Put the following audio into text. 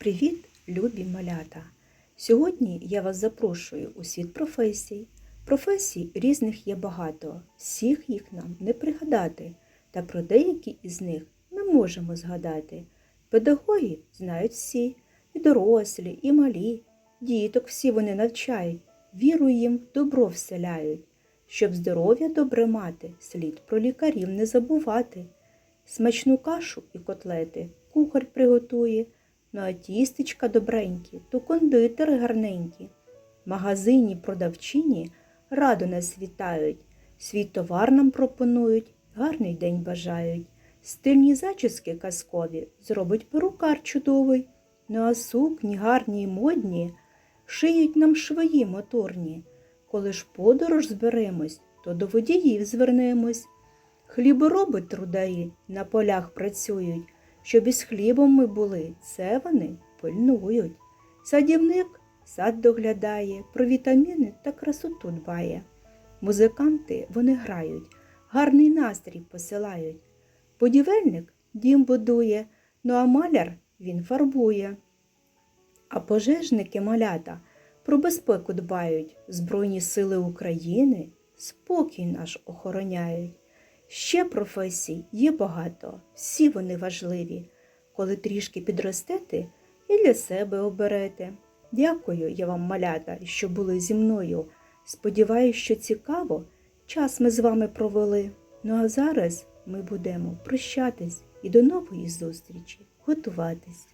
Привіт, любі малята! Сьогодні я вас запрошую у світ професій. Професій різних є багато, всіх їх нам не пригадати, та про деякі із них ми можемо згадати. Педагоги знають всі, і дорослі, і малі, діток всі вони навчають, віру їм в добро вселяють. Щоб здоров'я добре мати, слід про лікарів не забувати. Смачну кашу і котлети кухар приготує, ну а тістечка добренькі, то кондитери гарненькі. Магазині продавчині радо нас вітають, свій товар нам пропонують, гарний день бажають. Стильні зачіски казкові зробить перукар чудовий, ну а сукні гарні й модні шиють нам швої моторні. Коли ж подорож зберемось, то до водіїв звернемось. Хлібороби трудаї на полях працюють, щоб із хлібом ми були, це вони пильнують. Садівник сад доглядає, про вітаміни та красоту дбає. Музиканти вони грають, гарний настрій посилають. Будівельник дім будує, ну а маляр він фарбує. А пожежники малята про безпеку дбають, Збройні сили України спокій наш охороняють. Ще професій є багато, всі вони важливі. Коли трішки підростете і для себе оберете. Дякую я вам, малята, що були зі мною. Сподіваюсь, що цікаво час ми з вами провели. Ну а зараз ми будемо прощатись і до нової зустрічі, готуватись.